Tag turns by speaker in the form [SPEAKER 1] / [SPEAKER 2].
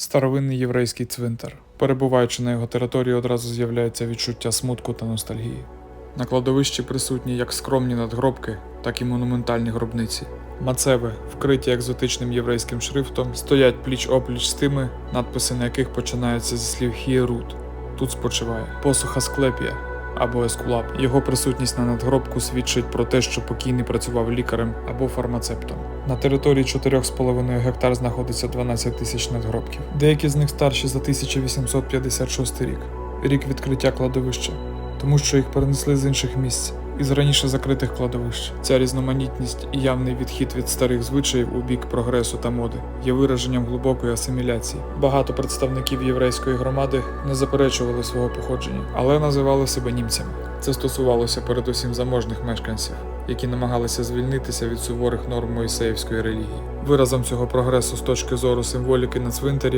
[SPEAKER 1] Старовинний єврейський цвинтар. Перебуваючи на його території, одразу з'являється відчуття смутку та ностальгії. На кладовищі присутні як скромні надгробки, так і монументальні гробниці. Мацеви, вкриті екзотичним єврейським шрифтом, стоять пліч опліч з тими, надписи на яких починаються зі слів Хієрут. Тут спочиває посуха Асклепія або Ескулап. Його присутність на надгробку свідчить про те, що покійний працював лікарем або фармацептом. На території 4,5 гектар знаходиться 12 тисяч надгробків. Деякі з них старші за 1856 рік, рік відкриття кладовища, тому що їх перенесли з інших місць. Із раніше закритих кладовищ ця різноманітність і явний відхід від старих звичаїв у бік прогресу та моди є вираженням глибокої асиміляції. Багато представників єврейської громади не заперечували свого походження, але називали себе німцями. Це стосувалося передусім заможних мешканців, які намагалися звільнитися від суворих норм Мойсеївської релігії. Виразом цього прогресу з точки зору символіки на цвинтарі